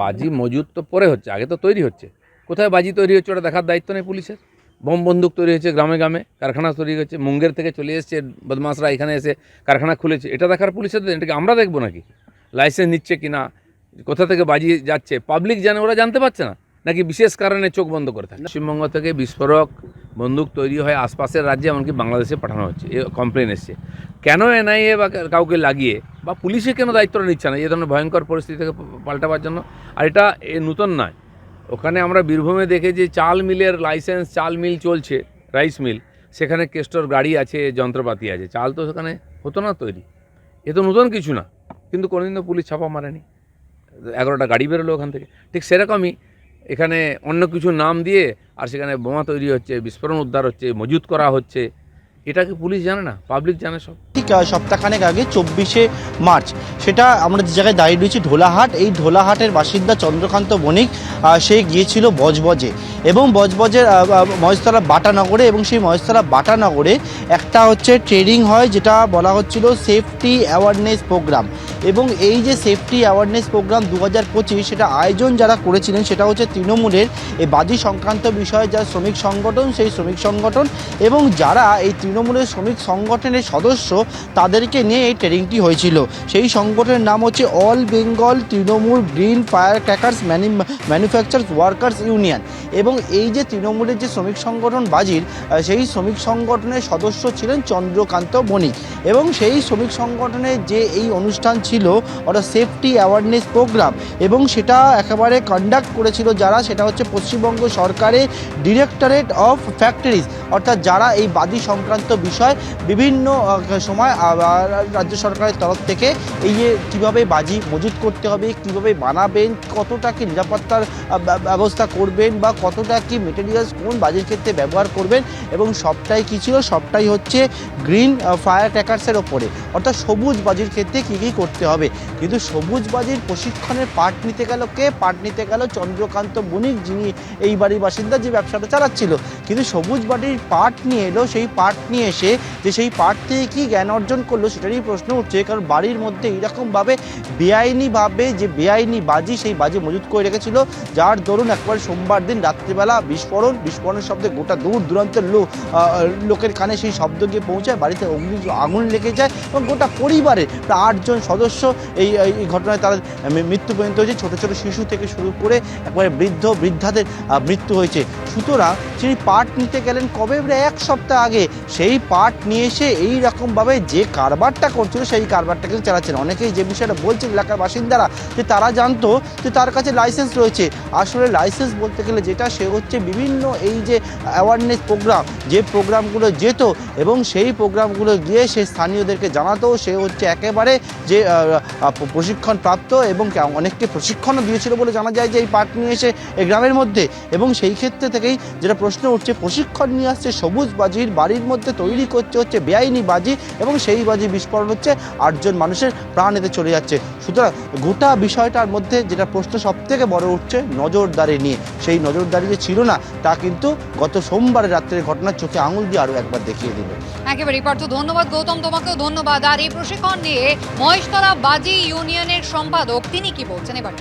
বাজি মজুত তো পরে হচ্ছে, আগে তো তৈরি হচ্ছে। কোথায় বাজি তৈরি হচ্ছে ওটা দেখার দায়িত্ব নেই পুলিশের? বোম বন্দুক তৈরি হয়েছে গ্রামে গ্রামে, কারখানা তৈরি হচ্ছে, মুঙ্গের থেকে চলে এসছে বদমাশরা এখানে এসে কারখানা খুলেছে। এটা দেখার পুলিশের এটাকে আমরা দেখব নাকি? লাইসেন্স নিচ্ছে কি না কোথা থেকে বাজি যাচ্ছে? পাবলিক জানে, ওরা জানতে পারছে না। নাকি বিশেষ কারণে চোখ বন্ধ করে থাকে? পশ্চিমবঙ্গ থেকে বিস্ফোরক বন্দুক তৈরি হয় আশপাশের রাজ্যে, এমনকি বাংলাদেশে পাঠানো হচ্ছে। এ কমপ্লেন এসছে। কেন এনআইএ বা কাউকে লাগিয়ে বা পুলিশে কেন দায়িত্বটা নিচ্ছে না? এ ধরনের ভয়ঙ্কর পরিস্থিতি থেকে পাল্টাবার জন্য। আর এটা এ নূতন নয়। ওখানে আমরা বীরভূমে দেখে যে চাল মিলের লাইসেন্স চাল মিল চলছে রাইস মিল সেখানে কেস্টর গাড়ি আছে, যন্ত্রপাতি আছে। চাল তো সেখানে হতো না তৈরি। এ তো নতুন কিছু না। কিন্তু কোনোদিন তো পুলিশ ছাপা মারেনি। এগারোটা গাড়ি বেরোলো ওখান থেকে। ঠিক সেরকমই এখানে অন্য কিছু নাম দিয়ে আর সেখানে বোমা তৈরি হচ্ছে, বিস্ফোরণ উদ্ধার হচ্ছে, মজুত করা হচ্ছে। এটাকে পুলিশ জানে না? পাবলিক জানে সব। ঠিক সপ্তাহখানেক আগে, চব্বিশে মার্চ। সেটা আমরা যে জায়গায় দাঁড়িয়ে রয়েছি ঢোলাহাট এই ঢোলাহাটের বাসিন্দা চন্দ্রকান্ত বণিক সে গিয়েছিল বজবজে। এবং বজবজের মহেশতলা বাটানগরে এবং সেই মহেশতলা বাটানগরে একটা হচ্ছে ট্রেনিং হয়, যেটা বলা হচ্ছিল সেফটি অ্যাওয়ারনেস প্রোগ্রাম। এবং এই যে সেফটি অ্যাওয়ারনেস প্রোগ্রাম দু হাজার পঁচিশ, সেটা আয়োজন যারা করেছিলেন, সেটা হচ্ছে তৃণমূলের এই বাজি সংক্রান্ত বিষয়ে, যারা শ্রমিক সংগঠন, সেই শ্রমিক সংগঠন এবং যারা এই তৃণমূলের শ্রমিক সংগঠনের সদস্য তাদেরকে নিয়ে এই ট্রেনিংটি হয়েছিল। সেই সংগঠনের নাম হচ্ছে all Bengal Trinamool green fire crackers manufacture workers union এবং এই যে তৃণমূলের যে শ্রমিক সংগঠন বাজির সেই শ্রমিক সংগঠনের সদস্য ছিলেন চন্দ্রকান্ত বণিক এবং সেই শ্রমিক সংগঠনের যে এই অনুষ্ঠান ছিল অর্থাৎ সেফটি অ্যাওয়ারনেস প্রোগ্রাম এবং সেটা একেবারে কন্ডাক্ট করেছিল যারা, সেটা হচ্ছে পশ্চিমবঙ্গ সরকারের ডিরেক্টরেট অফ ফ্যাক্টরিজ অর্থাৎ যারা এই বাদি সংক্রান্ত বিষয় বিভিন্ন সময় রাজ্য সরকারের তরফ থেকে এই যে কীভাবে বাজি মজুত করতে হবে, কীভাবে বানাবেন, কতটা কি নিরাপত্তার ব্যবস্থা করবেন বা কতটা কি মেটেরিয়ালস কোন বাজির ক্ষেত্রে ব্যবহার করবেন এবং সবটাই কী ছিল? সবটাই হচ্ছে গ্রিন ফায়ার ট্যাকার্সের ওপরে। অর্থাৎ সবুজ বাজির ক্ষেত্রে কী কী করতে হবে? কিন্তু সবুজ বাজির প্রশিক্ষণের পার্ট নিতে গেল কে? পার্ট নিতে গেল চন্দ্রকান্ত বণিক যিনি এই বাড়ির বাসিন্দা যে ব্যবসাটা চালাচ্ছিল। কিন্তু সবুজ বাড়ির পাট নিয়ে এলো, সেই পাট নিয়ে এসে যে সেই পাট থেকে কী জ্ঞান অর্জন করল সেটারই প্রশ্ন উঠছে। কারণ বাড়ির মধ্যে এইরকমভাবে বেআইনিভাবে যে বেআইনি বাজি, সেই বাজি মজুত করে রেখেছিল। যার দরুন একবারে সোমবার দিন রাত্রিবেলা বিস্ফোরণ, বিস্ফোরণের শব্দে গোটা দূর দূরান্তের লোক লোকের কানে সেই শব্দ গিয়ে পৌঁছায়। বাড়িতে অগ্নি আগুন লেগে যায় এবং গোটা পরিবারের প্রায় আটজন সদস্য এই এই ঘটনায় তাদের মৃত্যু পর্যন্ত হয়েছে ছোটো ছোটো শিশু থেকে শুরু করে একবারে বৃদ্ধ, বৃদ্ধাদের মৃত্যু হয়েছে। সুতরাং তিনি পার্ট নিতে গেলেন কবে? প্রায় এক সপ্তাহ আগে। সেই পার্ট নিয়ে এসে এই রকমভাবে যে কারবারটা করছিল, সেই কারবারটা কিন্তু চালাচ্ছেন। অনেকেই যে বিষয়টা বলছেন এলাকার বাসিন্দারা, যে তারা জানতো যে তার কাছে লাইসেন্স রয়েছে। আসলে লাইসেন্স বলতে গেলে যেটা, সে হচ্ছে বিভিন্ন এই যে অ্যাওয়ারনেস প্রোগ্রাম যে প্রোগ্রামগুলো যেত এবং সেই প্রোগ্রামগুলো গিয়ে সে স্থানীয়দেরকে জানাতো। সে হচ্ছে একেবারে যে প্রশিক্ষণ প্রাপ্ত এবং অনেককে প্রশিক্ষণও দিয়েছিল বলে জানা যায় যে এই পার্ট নিয়ে এসে এই গ্রামের মধ্যে। এবং সেই ক্ষেত্রে থেকেই যেটা প্রশ্ন উঠছে, প্রশিক্ষণ নিয়ে আসছে, সবুজ বাজির বাড়ির মধ্যে তৈরি করছে হচ্ছে বেআইনি বাজি এবং সেই বাজি বিস্ফোরণ হচ্ছে আটজন মানুষের প্রাণ এতে চলে যাচ্ছে। সুতরাং গোটা বিষয়টার মধ্যে যেটা প্রশ্ন সব থেকে বড় উঠছে, নজরদারি নিয়ে। সেই নজরদারি যে ছিল না, তা কিন্তু গত সোমবার রাত্রের ঘটনার চোখে আঙুল দিয়ে আরও একবার দেখিয়ে দিল। একেবারেই পার্থ, ধন্যবাদ গৌতম তোমাকেও, ধন্যবাদ। আর এই প্রশিক্ষণ নিয়ে মহেশতলা বাজি ইউনিয়নের সম্পাদক তিনি কি বলছেন এবার?